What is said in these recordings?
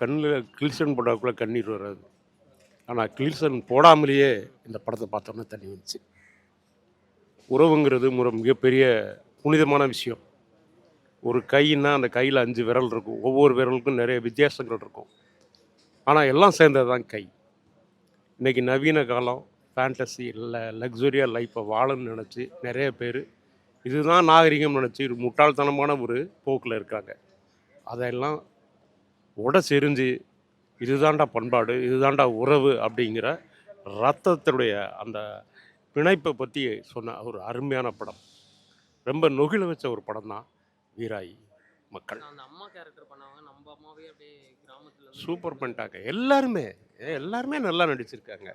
கண்ணில் கில்சன் போட்டாக்குள்ளே கண்ணீர் வராது. ஆனால் கில்சன் போடாமலேயே இந்த படத்தை பார்த்தோன்னே தண்ணி வந்துச்சு. உறவுங்கிறது ஒரு மிகப்பெரிய புனிதமான விஷயம். ஒரு கைன்னா அந்த கையில் அஞ்சு விரல் இருக்கும். ஒவ்வொரு விரலுக்கும் நிறைய வித்தியாசங்கள் இருக்கும். ஆனால் எல்லாம் சேர்ந்தது தான் கை. இன்றைக்கி நவீன காலம் ஃபேண்டசி இல்லை லக்ஸுரியாக லைஃப்பை வாழணும்னு நினச்சி நிறைய பேர் இதுதான் நாகரிகம் நினச்சி ஒரு முட்டாள்தனமான ஒரு போக்கில் இருக்காங்க. அதெல்லாம் உட செறிஞ்சு இதுதான்டா பண்பாடு இதுதான்டா உறவு அப்படிங்கிற ரத்தத்துடைய அந்த பிணைப்பை பற்றி சொன்ன ஒரு அருமையான படம். ரொம்ப நொகிழ வச்ச ஒரு படம் தான் வீராய் மக்கள். சூப்பர் பண்ணிட்டாங்க. எல்லாருமே எல்லாருமே நல்லா நடிச்சிருக்காங்க.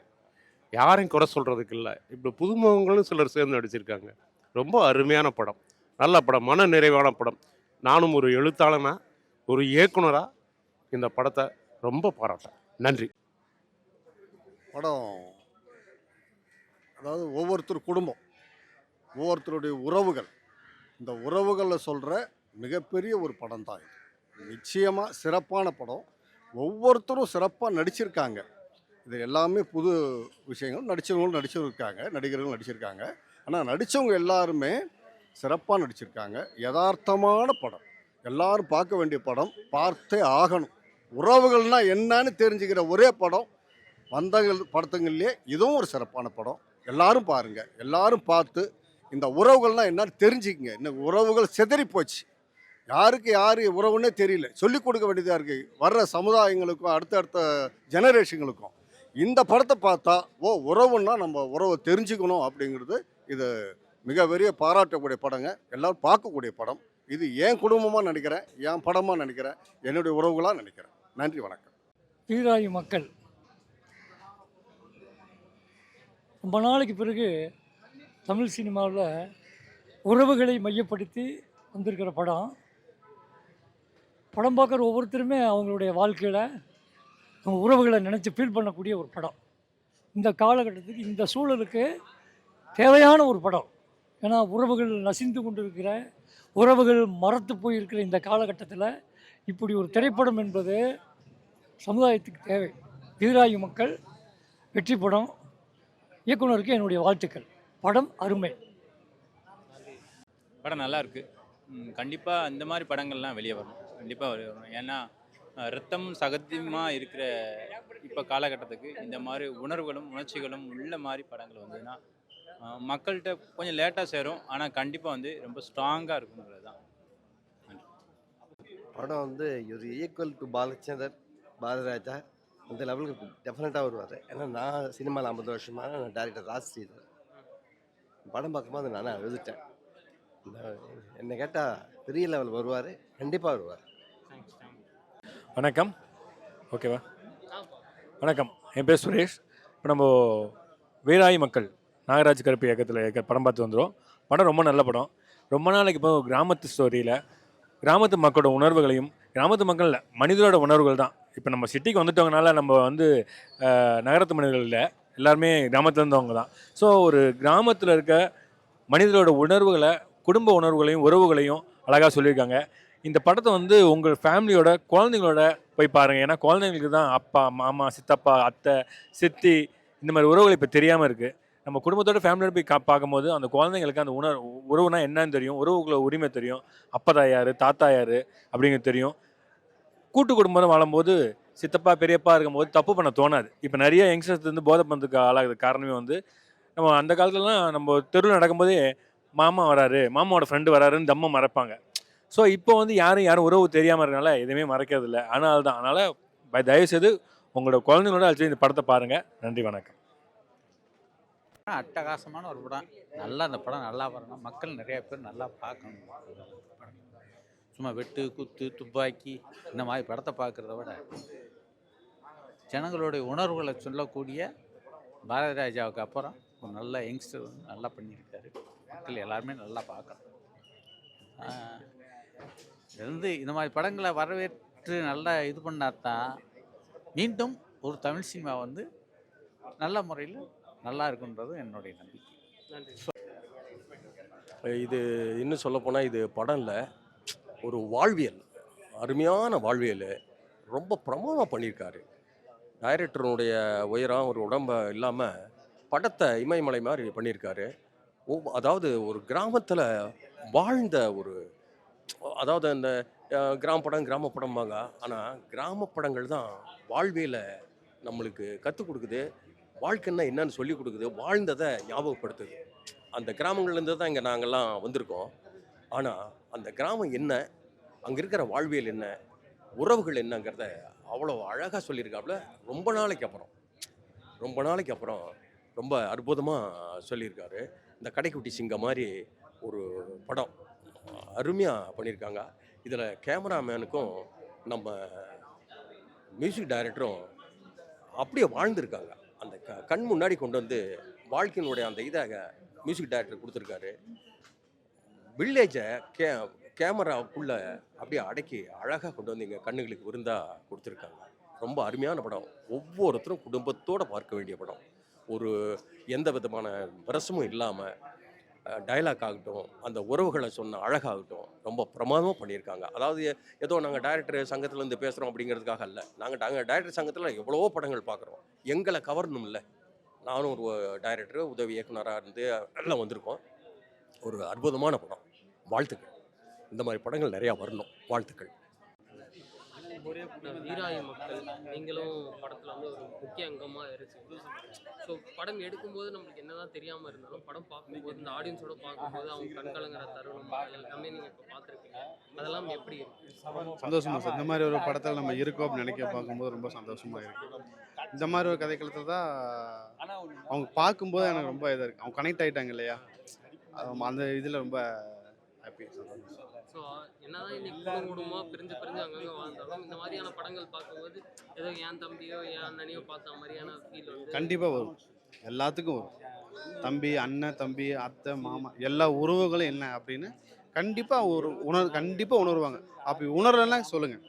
யாரையும் குறை சொல்கிறதுக்கு இல்லை. இப்போ புதுமுகங்களும் சிலர் சேர்ந்து நடிச்சிருக்காங்க. ரொம்ப அருமையான படம். நல்ல படம். மன நிறைவான படம். நானும் ஒரு எழுத்தாளனா ஒரு இயக்குனராக இந்த படத்தை ரொம்ப பாராட்டேன். நன்றி. படம் அதாவது ஒவ்வொருத்தர் குடும்பம் ஒவ்வொருத்தருடைய உறவுகள் இந்த உறவுகளில் சொல்கிற மிகப்பெரிய ஒரு படம் தான் இது. நிச்சயமாக சிறப்பான படம். ஒவ்வொருத்தரும் சிறப்பாக நடிச்சிருக்காங்க. இது எல்லாமே புது விஷயங்கள் நடித்தவங்களும் நடிச்சிருக்காங்க நடிகர்களும் நடிச்சிருக்காங்க. ஆனால் நடித்தவங்க எல்லாருமே சிறப்பாக நடிச்சிருக்காங்க. யதார்த்தமான படம். எல்லாரும் பார்க்க வேண்டிய படம் பார்த்தே ஆகணும். உறவுகள்னா என்னன்னு தெரிஞ்சுக்கிற ஒரே படம் வந்தங்கள் படத்துங்கள்லேயே இதுவும் ஒரு சிறப்பான படம். எல்லாரும் பாருங்கள் எல்லாரும் பார்த்து இந்த உறவுகள்னால் என்னன்னு தெரிஞ்சுக்கங்க. இந்த உறவுகள் செதறி போச்சு. யாருக்கு யார் உறவுன்னே தெரியல. சொல்லிக் கொடுக்க வேண்டியதாக இருக்குது வர்ற சமுதாயங்களுக்கும் அடுத்தடுத்த ஜெனரேஷன்களுக்கும் இந்த படத்தை பார்த்தா ஓ உறவுன்னா நம்ம உறவை தெரிஞ்சுக்கணும் அப்படிங்கிறது இது மிக பெரிய பாராட்டக்கூடிய படங்க. எல்லாரும் பார்க்கக்கூடிய படம். இது என் குடும்பமாக நினைக்கிறேன். என் படமாக நினைக்கிறேன். என்னுடைய உறவுகளாக நினைக்கிறேன். நன்றி வணக்கம். வீராயு மக்கள். ரொம்ப நாளைக்கு பிறகு தமிழ் சினிமாவில் உறவுகளை மையப்படுத்தி வந்திருக்கிற படம். படம் பார்க்குற ஒவ்வொருத்தருமே அவங்களுடைய வாழ்க்கையில் உறவுகளை நினச்சி ஃபீல் பண்ணக்கூடிய ஒரு படம். இந்த காலகட்டத்துக்கு இந்த சூழலுக்கு தேவையான ஒரு படம். ஏன்னா உறவுகள் நசிந்து கொண்டிருக்கிற உறவுகள் மறத்து போயிருக்கிற இந்த காலகட்டத்தில் இப்படி ஒரு திரைப்படம் என்பது சமுதாயத்துக்கு தேவை. வீராயு மக்கள் வெற்றி படம் இயக்குனருக்கு என்னுடைய வாழ்த்துக்கள். படம் அருமை. படம் நல்லா இருக்கு. கண்டிப்பாக இந்த மாதிரி படங்கள்லாம் வெளியே வரணும் கண்டிப்பாக வரணும் ஏன்னா ரத்தம் சகத்தியமாக இருக்கிற இப்போ காலகட்டத்துக்கு இந்த மாதிரி உணர்வுகளும் உணர்ச்சிகளும் உள்ள மாதிரி படங்கள் வந்ததுன்னா மக்கள்கிட்ட கொஞ்சம் லேட்டாக சேரும். ஆனால் கண்டிப்பாக வந்து ரொம்ப ஸ்ட்ராங்காக இருக்குங்கிறது தான் படம் வந்து ஒரு ஈக்குவல் டு பாலச்சந்தர் பாரதராஜா அந்த லெவலுக்கு டெஃபினட்டாக வருவார். ஏன்னா நான் சினிமாவில் ஐம்பது வருஷமாக நான் டேரக்டர் ராஜ் ஸ்ரீதர் படம் பார்க்கும்போது நான் அழுதுட்டேன். என்னை கேட்டால் பெரிய லெவல் வருவார் கண்டிப்பாக வருவார். வணக்கம். ஓகேவா? வணக்கம். என் பேர் சுரேஷ். இப்போ நம்ம வீராய் மக்கள் நாகராஜ் கருப்பு இயக்கத்தில் இருக்க படம் பார்த்து வந்துடும் படம் ரொம்ப நல்ல படம். ரொம்ப நாளைக்கு இப்போ கிராமத்து ஸ்டோரியில் கிராமத்து மக்களோட உணர்வுகளையும் கிராமத்து மக்கள் மனிதரோட உணர்வுகள் தான். இப்போ நம்ம சிட்டிக்கு வந்துட்டவங்கனால நம்ம வந்து நகரத்து மனிதர்கள் இல்லை. எல்லாருமே கிராமத்துல இருந்தவங்க தான். ஸோ ஒரு கிராமத்தில் இருக்க மனிதரோட உணர்வுகளை குடும்ப உணர்வுகளையும் உறவுகளையும் அழகாக சொல்லியிருக்காங்க. இந்த படத்தை வந்து உங்கள் ஃபேமிலியோட குழந்தைங்களோட போய் பாருங்கள் ஏன்னா குழந்தைங்களுக்கு தான் அப்பா மாமா சித்தப்பா அத்தை சித்தி இந்த மாதிரி உறவுகள் இப்போ தெரியாமல் இருக்குது நம்ம குடும்பத்தோட ஃபேமிலியோட போய் கா பார்க்கும்போது அந்த குழந்தைங்களுக்கு அந்த உணர் உறவுனா என்னன்னு தெரியும். உறவுக்குள்ள உரிமை தெரியும். அப்பதா யார் தாத்தா யார் அப்படிங்கிறது தெரியும். கூட்டு குடும்பம் வாழும்போது சித்தப்பா பெரியப்பா இருக்கும்போது தப்பு பண்ண தோணாது. இப்போ நிறைய யங்ஸ்டர்ஸ் வந்து போதை பந்துக்கு ஆளாகுது காரணமே வந்து நம்ம அந்த காலத்துலலாம் நம்ம தெருவில் நடக்கும்போதே மாமா வராரு மாமாவோட ஃப்ரெண்டு வராருன்னு தம்மை மறைப்பாங்க. ஸோ இப்போ வந்து யாரும் யாரும் உறவு தெரியாமல் இருக்கனால எதுவுமே மறைக்கிறது இல்லை அதனால தான் அதனால் பை தயவுசெய்து உங்களோட குழந்தைங்களோட அழைச்சி இந்த படத்தை பாருங்கள் நன்றி வணக்கம். அட்டகாசமான ஒரு படம். நல்லா அந்த படம் நல்லா வரணும். மக்கள் நிறைய பேர் நல்லா பார்க்கணும். சும்மா வெட்டு குத்து துப்பாக்கி இந்த மாதிரி படத்தை பார்க்குறத விட ஜனங்களுடைய உணர்வுகளை சொல்லக்கூடிய பாரதி ராஜாவுக்கு அப்புறம் ஒரு நல்ல யங்ஸ்டர் வந்து நல்லா பண்ணியிருக்காரு. மக்கள் எல்லாருமே நல்லா பார்க்கணும் இருந்து இந்த மாதிரி படங்களை வரவேற்று நல்லா இது பண்ணால் தான் மீண்டும் ஒரு தமிழ் சினிமா வந்து நல்ல முறையில் நல்லா இருக்குன்றது என்னுடைய நம்பிக்கை. இது இன்னும் சொல்லப்போனால் இது படம் இல்லை. ஒரு வாழ்வியல் அருமையான வாழ்வியல் ரொம்ப பிரமாதமாக பண்ணியிருக்காரு. டைரக்டருடைய உயரம் ஒரு உடம்ப இல்லாமல் படத்தை இமயமலை மாதிரி பண்ணியிருக்காரு. ஒவ்வொ- அதாவது ஒரு கிராமத்தில் வாழ்ந்த ஒரு அதாவது அந்த கிராமப்படம் கிராமப்படம்பாங்க ஆனால் கிராமப்படங்கள் தான் வாழ்வியலை நம்மளுக்கு கற்றுக் கொடுக்குது. வாழ்க்கைன்னா என்னன்னு சொல்லி கொடுக்குது. வாழ்ந்ததை ஞாபகப்படுத்துது. அந்த கிராமங்கள்லேருந்து தான் இங்கே நாங்கள்லாம் வந்திருக்கோம். ஆனால் அந்த கிராமம் என்ன? அங்கே இருக்கிற வாழ்வியல் என்ன? உறவுகள் என்னங்கிறத அவ்வளோ அழகாக சொல்லியிருக்காப்புல. ரொம்ப நாளைக்கு அப்புறம். ரொம்ப நாளைக்கு அப்புறம் ரொம்ப அற்புதமாக சொல்லியிருக்காரு. இந்த கடைக்குட்டி சிங்கம் மாதிரி ஒரு படம் அருமையாக பண்ணியிருக்காங்க. இதில் கேமராமேனுக்கும் நம்ம மியூசிக் டைரக்டரும் அப்படியே வாழ்ந்திருக்காங்க. அந்த க கண் முன்னாடி கொண்டு வந்து வாழ்க்கையினுடைய அந்த இதாக மியூசிக் டைரக்டர் கொடுத்துருக்காரு. வில்லேஜை கே கேமராவுக்குள்ளே அப்படியே அடக்கி அழகாக கொண்டு வந்து எங்கள் கண்ணுகளுக்கு விருந்தாக கொடுத்துருக்காங்க. ரொம்ப அருமையான படம். ஒவ்வொருத்தரும் குடும்பத்தோடு பார்க்க வேண்டிய படம். ஒரு எந்த விதமான விரசமும் இல்லாமல் டயலாக் ஆகட்டும் அந்த உறவுகளை சொன்ன அழகாகட்டும் ரொம்ப பிரமாதமாக பண்ணியிருக்காங்க. அதாவது ஏதோ நாங்கள் டைரக்டர் சங்கத்துலேருந்து பேசுகிறோம் அப்படிங்கிறதுக்காக அல்ல. நாங்கள் நாங்கள் டைரக்டர் சங்கத்தில் எவ்வளவோ படங்கள் பார்க்குறோம். எங்களை கவரணும் இல்லை நானும் ஒரு டைரக்டர் உதவி இயக்குனராக இருந்து எல்லாம் வந்திருக்கோம். ஒரு அற்புதமான படம். வாழ்த்துக்கள். இந்த மாதிரி படங்கள் நிறையா வரணும். வாழ்த்துக்கள். வீராய மக்கள் நீங்களும் படத்தில் வந்து ஒரு முக்கிய அங்கமாக இருக்கு. ஸோ படம் எடுக்கும்போது நம்மளுக்கு என்னதான் தெரியாமல் இருந்தாலும் படம் பார்க்கும்போது இந்த ஆடியன்ஸோட பார்க்கும்போது அவங்க கண்கலங்கிற தருணம் எல்லாமே நீங்கள் இப்போ பார்த்துருப்பீங்க அதெல்லாம் எப்படி இருக்கு? சந்தோஷமா சார் இந்த மாதிரி ஒரு படத்தில் நம்ம இருக்கோம் அப்படின்னு நினைக்க பார்க்கும்போது ரொம்ப சந்தோஷமா இருக்கு. இந்த மாதிரி ஒரு கதைக்களத்தை தான் அவங்க பார்க்கும்போது எனக்கு ரொம்ப இதாக இருக்கு. அவங்க கனெக்ட் ஆயிட்டாங்க இல்லையா? அந்த இதில் ரொம்ப ஹாப்பி ஸோ என்னதான் இன்னைக்கு குடும்ப குடும்பமாக பிரிஞ்சு பிரிஞ்சு அங்கங்கே வாழ்ந்தாலும் இந்த மாதிரியான படங்கள் பார்க்கும்போது ஏதோ என் தம்பியோ என் அண்ணனையோ பார்த்த மாதிரியான ஃபீல் வந்து கண்டிப்பாக வரும். எல்லாத்துக்கும் வரும். தம்பி அண்ணன் தம்பி அத்தை மாமா எல்லா உறவுகளும் என்ன அப்படின்னு கண்டிப்பாக ஒரு உணர் கண்டிப்பாக உணர்வாங்க. அப்படி உணரலைன்னா சொல்லுங்கள்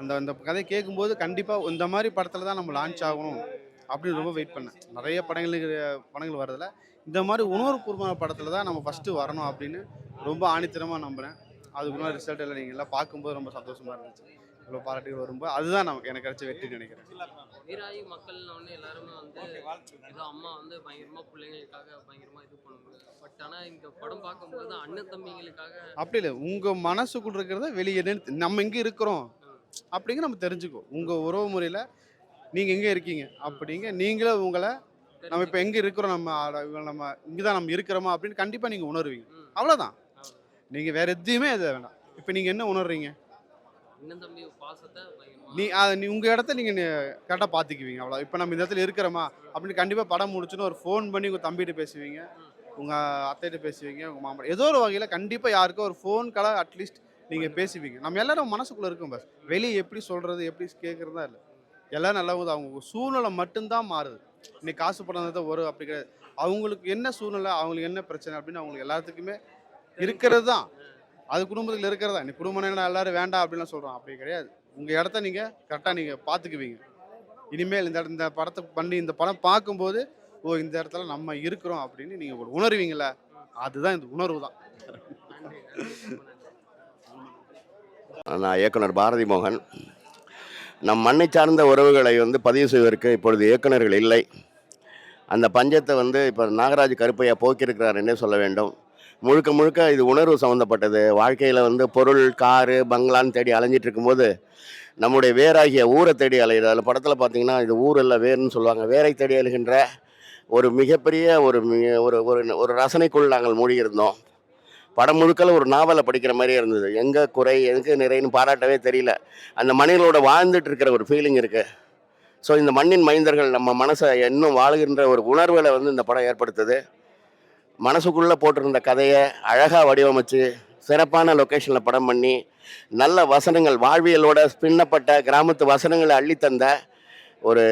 அந்த அந்த கதை கேட்கும்போது கண்டிப்பாக இந்த மாதிரி படத்தில் தான் நம்ம லான்ச் ஆகணும் அப்படின்னு ரொம்ப வெயிட் பண்ணேன். நிறைய படங்களுக்கு படங்கள் வரதில்ல இந்த மாதிரி உணர்வுபூர்வமான படத்தில் தான் நம்ம ஃபஸ்ட்டு வரணும் அப்படின்னு ரொம்ப ஆணித்தரமாக நம்புகிறேன் அதுக்குள்ள ரிசல்ட் எல்லாம் நீங்கள் எல்லாம் பார்க்கும்போது ரொம்ப சந்தோஷமாக இருந்துச்சு. இவ்வளோ பாராட்டுகள் வரும்போது அதுதான் நமக்கு எனக்கு கிடைச்ச வெற்றின்னு நினைக்கிறேன். வீராயி மக்கள்னு எல்லாருமே வந்து ஏதோ அம்மா வந்து பயங்கரமா பிள்ளைங்களுக்காக பயங்கரமா இது பண்ணுவாங்க. பட் ஆனா இந்த படம் பார்க்கும்போது அண்ணன் தம்பிங்களுக்காக அப்படி இல்லை உங்கள் மனசுக்குள்ள இருக்கிறத வெளியே நம்ம எங்கே இருக்கிறோம் அப்படிங்க நம்ம தெரிஞ்சுக்கோ உங்கள் உறவு முறையில் நீங்கள் எங்கே இருக்கீங்க அப்படிங்க நீங்களே உங்களை நம்ம இப்போ எங்கே இருக்கிறோம் நம்ம நம்ம இங்கே தான் நம்ம இருக்கிறோமா அப்படின்னு கண்டிப்பாக நீங்கள் உணர்வீங்க. அவ்வளோதான் நீங்கள் வேறு எதுவுமே இது வேண்டாம் இப்போ நீங்கள் என்ன உணர்றீங்க? நீ அதை நீ உங்கள் இடத்த நீங்கள் கரெக்டாக பார்த்துக்குவீங்க அவ்வளோ இப்போ நம்ம இந்த இடத்துல இருக்கிறோமா அப்படின்னு கண்டிப்பாக படம் முடிச்சுன்னு ஒரு ஃபோன் பண்ணி உங்கள் தம்பிகிட்ட பேசுவீங்க உங்கள் அத்தைகிட்ட பேசுவீங்க உங்கள் மாமா ஏதோ ஒரு வகையில் கண்டிப்பாக யாருக்கோ ஒரு ஃபோன் காலாக அட்லீஸ்ட் நீங்கள் பேசுவீங்க. நம்ம எல்லாரும் மனசுக்குள்ளே இருக்கும் பஸ் வெளியே எப்படி சொல்கிறது எப்படி கேட்குறது இல்லை. எல்லாம் நல்லா போகுது அவங்க சூழ்நிலை மட்டும்தான் மாறுது. இன்னைக்கு காசு பணம் தான் வரும் அப்படி கிடையாது. அவங்களுக்கு என்ன சூழ்நிலை அவங்களுக்கு என்ன பிரச்சனை அப்படின்னு அவங்களுக்கு எல்லாத்துக்குமே இருக்கிறது தான் அது குடும்பத்தில் இருக்கிறதா? நீ குடும்பம் என்ன எல்லாரும் வேண்டாம் அப்படின்லாம் சொல்கிறோம் அப்படி கிடையாது. உங்கள் இடத்த நீங்கள் கரெக்டாக நீங்கள் பார்த்துக்குவீங்க. இனிமேல் இந்த இந்த படத்தை பண்ணி இந்த படம் பார்க்கும்போது ஓ இந்த இடத்துல நம்ம இருக்கிறோம் அப்படின்னு நீங்கள் ஒரு உணர்வீங்கள அதுதான் இந்த உணர்வு தான். நான் இயக்குனர் பாரதி மோகன். நம் மண்ணை சார்ந்த உறவுகளை வந்து பதிவு செய்வதற்கு இப்பொழுது இயக்குனர்கள் இல்லை. அந்த பஞ்சத்தை வந்து இப்போ நாகராஜ் கருப்பையா போக்கியிருக்கிறார் என்றே சொல்ல வேண்டும். முழுக்க முழுக்க இது உணர்வு சம்மந்தப்பட்டது வாழ்க்கையில் வந்து பொருள் காரு பங்களான்னு தேடி அலைஞ்சிட்டு இருக்கும்போது நம்முடைய வேராகிய ஊரை தேடி அலையுது அதில் படத்தில் பார்த்தீங்கன்னா இது ஊர் இல்லை வேர்னு சொல்லுவாங்க. வேரை தேடி அழுகின்ற ஒரு மிகப்பெரிய ஒரு மிக ஒரு ஒரு ஒரு ரசனைக்குள் நாங்கள் மூழ்கியிருந்தோம். படம் முழுக்கல ஒரு நாவலை படிக்கிற மாதிரியே இருந்தது. எங்கே குறை எங்கே நிறைன்னு பாராட்டவே தெரியல. அந்த மனிதர்களோட வாழ்ந்துட்டு இருக்கிற ஒரு ஃபீலிங் இருக்குது ஸோ இந்த மண்ணின் மைந்தர்கள் நம்ம மனசை இன்னும் வாழுகின்ற ஒரு உணர்வுகளை வந்து இந்த படம் ஏற்படுத்துது. மனசுக்குள்ளே போட்டிருந்த கதையை அழகாக வடிவமைச்சு சிறப்பான லொக்கேஷனில் படம் பண்ணி நல்ல வசனங்கள் வாழ்வியலோட பின்னப்பட்ட கிராமத்து வசனங்களை அள்ளித்தந்த ஒரு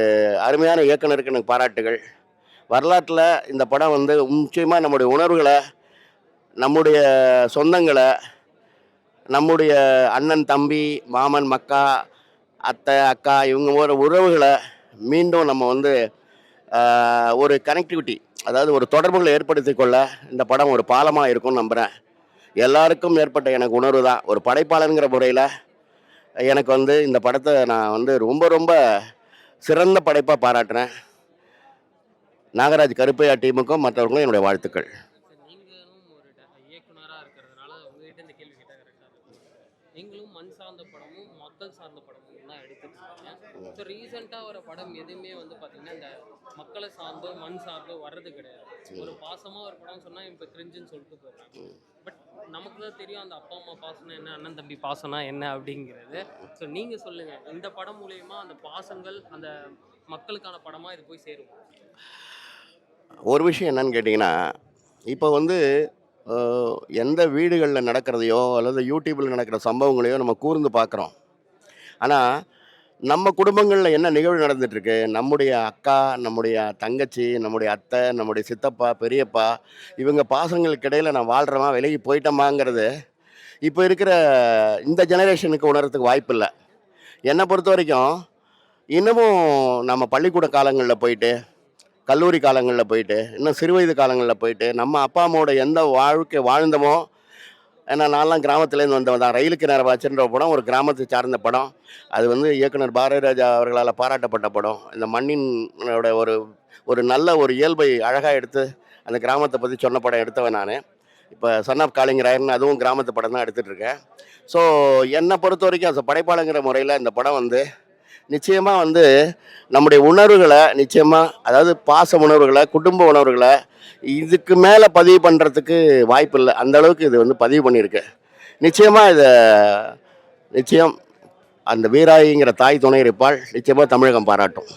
அருமையான இயக்குனருக்கு எனக்கு பாராட்டுகள். வரலாற்றில் இந்த படம் வந்து முக்கியமாக நம்முடைய உணர்வுகளை நம்முடைய சொந்தங்களை நம்முடைய அண்ணன் தம்பி மாமன் மக்கா அத்தை அக்கா இவங்க ஒரு உறவுகளை மீண்டும் நம்ம வந்து ஒரு கனெக்டிவிட்டி அதாவது ஒரு தொடர்புகளை ஏற்படுத்தி கொள்ள இந்த படம் ஒரு பாலமாக இருக்கும்னு நம்புகிறேன் எல்லாருக்கும் ஏற்பட்ட எனக்கு உணர்வு தான். ஒரு படைப்பாளருங்கிற முறையில் எனக்கு வந்து இந்த படத்தை நான் வந்து ரொம்ப ரொம்ப சிறந்த படைப்பாக பாராட்டுறேன். நாகராஜ் கருப்பையா டீமுக்கும் மற்றவர்களும் என்னுடைய வாழ்த்துக்கள் சார் நீங்களும் ஒரு ட- இயக்குனரா இருக்கிறதுனால உங்ககிட்ட இந்த கேள்வி கேட்டால் கரெக்டாக இருக்கும் நீங்களும் மண் சார்ந்த படமும் மக்கள் சார்ந்த படமும் தான் எடுத்துருக்கீங்க ஸோ ரீசெண்டாக வர படம் எதுவுமே வந்து பார்த்தீங்கன்னா இந்த மக்களை சார்ந்தோ மண் சார்ந்தோ வர்றது கிடையாது. ஒரு பாசமாக ஒரு படம் சொன்னால் இப்போ கிரிஞ்சுன்னு சொல்லிட்டு போயிடுறாங்க. பட் நமக்கு தான் தெரியும் அந்த அப்பா அம்மா பாசனம் என்ன அண்ணன் தம்பி பாசனா என்ன அப்படிங்கிறது. ஸோ நீங்கள் சொல்லுங்கள் இந்த படம் மூலயமா அந்த பாசங்கள் அந்த மக்களுக்கான படமாக இது போய் சேரும்? ஒரு விஷயம் என்னன்னு கேட்டிங்கன்னா இப்போ வந்து எந்த வீடுகளில் நடக்கிறதையோ அல்லது யூடியூப்பில் நடக்கிற சம்பவங்களையோ நம்ம கூர்ந்து பார்க்குறோம் ஆனால் நம்ம குடும்பங்களில் என்ன நிகழ்வு நடந்துட்டுருக்கு? நம்முடைய அக்கா நம்முடைய தங்கச்சி நம்முடைய அத்தை நம்முடைய சித்தப்பா பெரியப்பா இவங்க பாசங்களுக்கு இடையில் நான் வாழ்கிறேமா விலகி போயிட்டோமாங்கிறது இப்போ இருக்கிற இந்த ஜெனரேஷனுக்கு உணர்றதுக்கு வாய்ப்பு இல்லை. என்னை பொறுத்த வரைக்கும் இன்னமும் நம்ம பள்ளிக்கூட காலங்களில் போயிட்டு கல்லூரி காலங்களில் போயிட்டு இன்னும் சிறுவயது காலங்களில் போயிட்டு நம்ம அப்பா அம்மாவோட எந்த வாழ்க்கை வாழ்ந்தோமோ ஏன்னா நான்லாம் கிராமத்துலேருந்து வந்தவன் தான். ரயிலுக்கு நேரம் வச்சுன்ற படம் ஒரு கிராமத்தை சார்ந்த படம். அது வந்து இயக்குனர் பாரதிராஜா அவர்களால் பாராட்டப்பட்ட படம். இந்த மண்ணினோட ஒரு ஒரு நல்ல ஒரு இயல்பை அழகாக எடுத்து அந்த கிராமத்தை பற்றி சொன்ன படம் எடுத்தவன் நான். இப்போ சன் ஆஃப் காலிங்கராயர்னு அதுவும் கிராமத்து படம் தான் எடுத்துகிட்டு இருக்கேன். ஸோ என்னை பொறுத்த வரைக்கும் அந்த படைப்பாளங்கிற முறையில் இந்த படம் வந்து நிச்சயமாக வந்து நம்முடைய உணர்வுகளை நிச்சயமாக அதாவது பாச உணர்வுகளை குடும்ப உணர்வுகளை இதுக்கு மேலே பதிவு பண்ணுறதுக்கு வாய்ப்பு இல்லை. அந்த அளவுக்கு இது வந்து பதிவு பண்ணியிருக்கு. நிச்சயமாக இதை நிச்சயம் அந்த வீராயிங்கிற தாய் துணை இருப்பாள். நிச்சயமாக தமிழகம் பாராட்டும்.